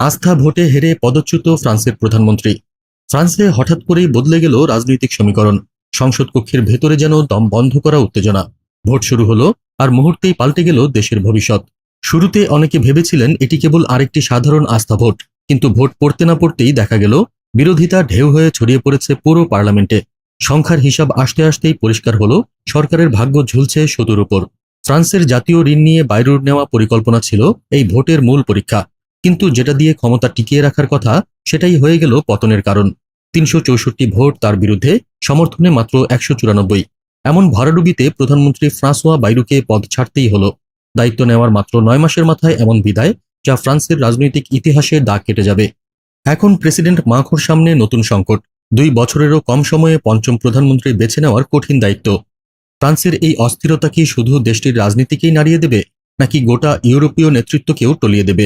আস্থা ভোটে হেরে পদচ্যুত ফ্রান্সের প্রধানমন্ত্রী। ফ্রান্সে হঠাৎ করেই বদলে গেল রাজনৈতিক সমীকরণ। সংসদ কক্ষের ভেতরে যেন দম বন্ধ করা উত্তেজনা। ভোট শুরু হলো আর মুহূর্তেই পাল্টে গেল দেশের ভবিষ্যৎ। শুরুতে অনেকে ভেবেছিলেন এটি কেবল আরেকটি সাধারণ আস্থা ভোট, কিন্তু ভোট পড়তে না পড়তেই দেখা গেল বিরোধিতা ঢেউ হয়ে ছড়িয়ে পড়েছে পুরো পার্লামেন্টে। সংখ্যার হিসাব আসতে আসতেই পরিষ্কার হলো, সরকারের ভাগ্য ঝুলছে সতুর উপর। ফ্রান্সের জাতীয় ঋণ নিয়ে বাইরুর নেওয়া পরিকল্পনা ছিল এই ভোটের মূল পরীক্ষা। কিন্তু যেটা দিয়ে ক্ষমতা টিকিয়ে রাখার কথা, সেটাই হয়ে গেল পতনের কারণ। তিনশো চৌষট্টি ভোট তার বিরুদ্ধে সমর্থনে মাত্র একশো চুরানব্বই। এমন ভরাডুবিতে প্রধানমন্ত্রী ফ্রাঁসোয়া বাইরুকে পদ ছাড়তেই হলো। দায়িত্ব নেওয়ার মাত্র নয় মাসের মাথায় এমন বিদায়, যা ফ্রান্সের রাজনৈতিক ইতিহাসে দাগ কেটে যাবে। এখন প্রেসিডেন্ট মাখোর সামনে নতুন সংকট। দুই বছরেরও কম সময়ে পঞ্চম প্রধানমন্ত্রী বেছে নেওয়ার কঠিন দায়িত্ব। ফ্রান্সের এই অস্থিরতা কি শুধু দেশটির রাজনীতিকেই নাড়িয়ে দেবে, নাকি গোটা ইউরোপীয় নেতৃত্বকেও টলিয়ে দেবে?